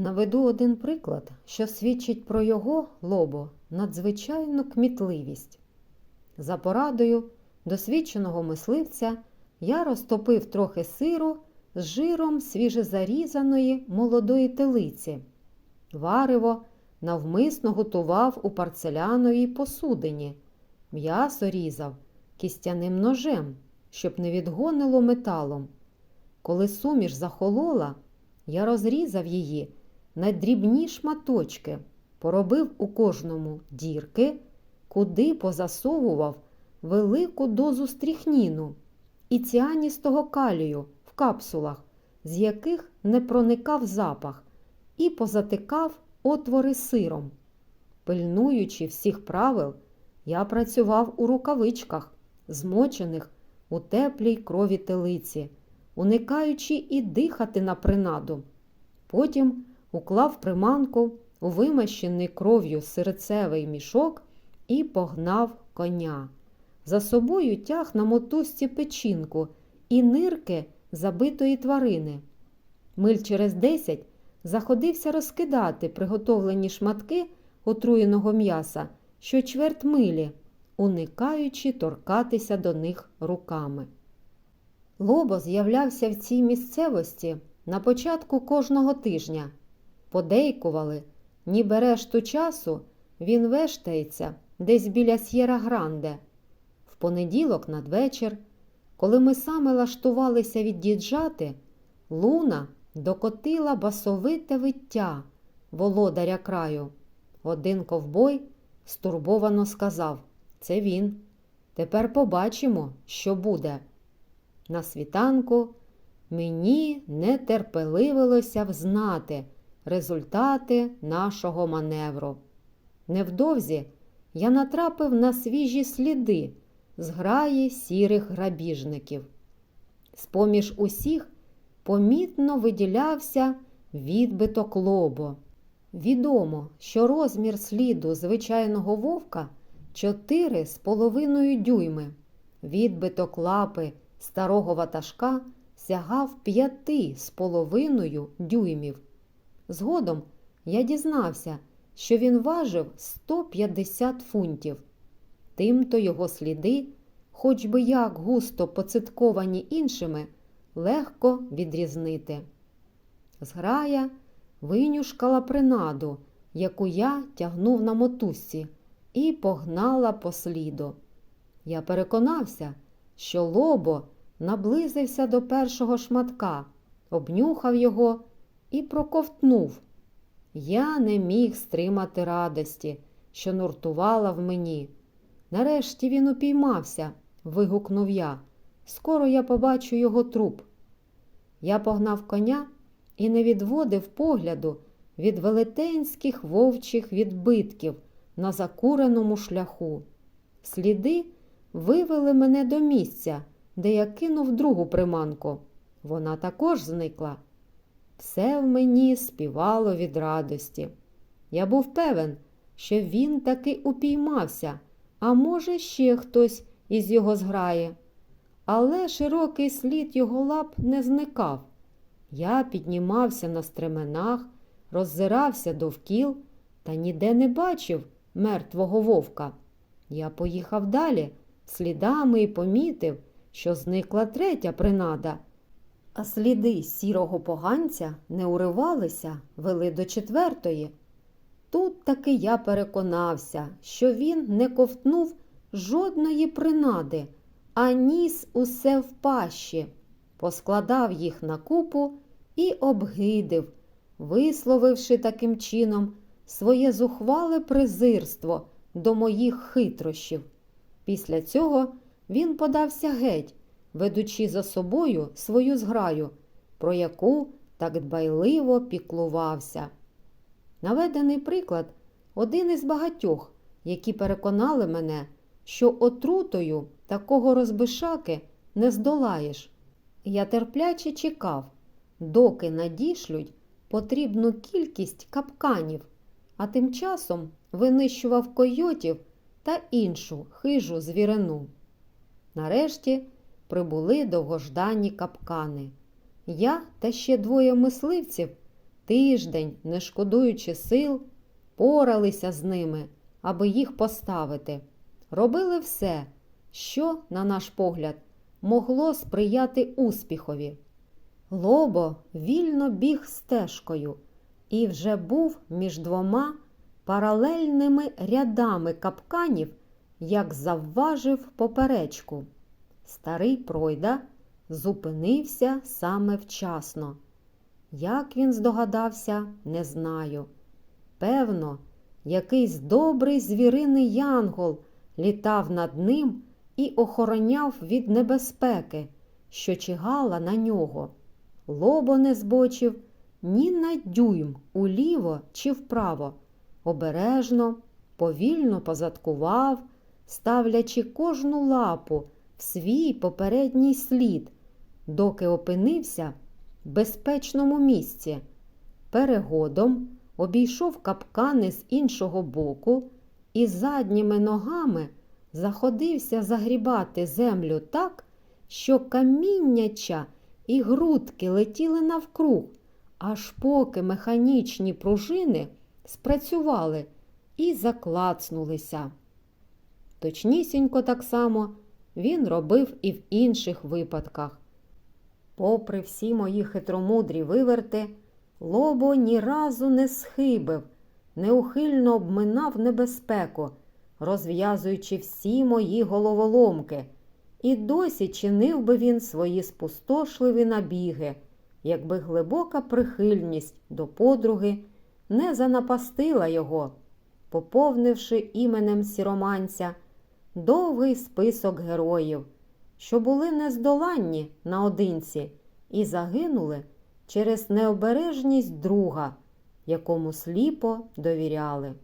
Наведу один приклад, що свідчить про його лобо надзвичайну кмітливість. За порадою досвідченого мисливця я розтопив трохи сиру з жиром свіжезарізаної молодої телиці. Варево навмисно готував у парцеляновій посудині. М'ясо різав кістяним ножем, щоб не відгонило металом. Коли суміш захолола, я розрізав її на дрібні шматочки, поробив у кожному дірки, куди позасовував велику дозу стріхніну і ціаністого калію в капсулах, з яких не проникав запах, і позатикав отвори сиром. Пильнуючи всіх правил, я працював у рукавичках, змочених у теплій крові телиці, уникаючи і дихати на принаду. Потім уклав приманку у вимащений кров'ю сирцевий мішок і погнав коня. За собою тяг на мотузці печінку і нирки забитої тварини. Миль через десять заходився розкидати приготовлені шматки отруєного м'яса що чверть милі, уникаючи торкатися до них руками. Лобо з'являвся в цій місцевості на початку кожного тижня. Подейкували, ніби решту часу він вештається десь біля С'єра Гранде. В понеділок надвечір, коли ми саме лаштувалися від'їжджати, луна докотила басовите виття володаря краю. Один ковбой стурбовано сказав Це він. Тепер побачимо, що буде. На світанку мені не терпеливилося взнати результати нашого маневру. Невдовзі я натрапив на свіжі сліди зграї сірих грабіжників. З-поміж усіх помітно виділявся відбиток лобо. Відомо, що розмір сліду звичайного вовка 4 з половиною дюйми. Відбиток лапи старого ватажка сягав 5 з половиною дюймів. Згодом я дізнався, що він важив 150 фунтів. Тимто його сліди, хоч би як густо поцитковані іншими, легко відрізнити. Зграя винюшкала принаду, яку я тягнув на мотузці, і погнала по сліду. Я переконався, що лобо наблизився до першого шматка, обнюхав його і проковтнув. Я не міг стримати радості, що нуртувала в мені. Нарешті він упіймався, вигукнув я. Скоро я побачу його труп. Я погнав коня і не відводив погляду від велетенських вовчих відбитків на закуреному шляху. Сліди вивели мене до місця, де я кинув другу приманку. Вона також зникла. Все в мені співало від радості. Я був певен, що він таки упіймався, а може, ще хтось із його зграє. Але широкий слід його лап не зникав. Я піднімався на стременах, роззирався довкіл та ніде не бачив мертвого вовка. Я поїхав далі, слідами і помітив, що зникла третя принада, а сліди сірого поганця не уривалися, вели до четвертої. Тут таки я переконався, що він не ковтнув жодної принади, а ніс усе в пащі поскладав їх на купу і обгидив, висловивши таким чином своє зухвале презирство до моїх хитрощів. Після цього він подався геть, ведучи за собою свою зграю, про яку так дбайливо піклувався. Наведений приклад один із багатьох, які переконали мене, що отрутою такого розбишаки не здолаєш. Я терпляче чекав, доки надішлють потрібну кількість капканів, а тим часом винищував койотів та іншу хижу звірину. Нарешті прибули довгожданні капкани. Я та ще двоє мисливців тиждень, не шкодуючи сил, поралися з ними, аби їх поставити. Робили все, що, на наш погляд, могло сприяти успіхові. Лобо вільно біг стежкою і вже був між двома паралельними рядами капканів, як завважив поперечку. Старий пройда зупинився саме вчасно. Як він здогадався, не знаю. Певно, якийсь добрий звіриний янгол літав над ним і охороняв від небезпеки, що чигала на нього. Лобо не збочив ні на дюйм уліво чи вправо. Обережно, повільно позадкував, ставлячи кожну лапу в свій попередній слід, доки опинився в безпечному місці. Перегодом обійшов капкани з іншого боку і задніми ногами заходився загрібати землю так, що камінняча і грудки летіли навкруг, аж поки механічні пружини спрацювали і заклацнулися. Точнісінько так само він робив і в інших випадках. Попри всі мої хитромудрі виверти, лобо ні разу не схибив, неухильно обминав небезпеку, розв'язуючи всі мої головоломки, і досі чинив би він свої спустошливі набіги, якби глибока прихильність до подруги не занапастила його, поповнивши іменем сіроманця довгий список героїв, що були нездоланні наодинці і загинули через необережність друга, якому сліпо довіряли.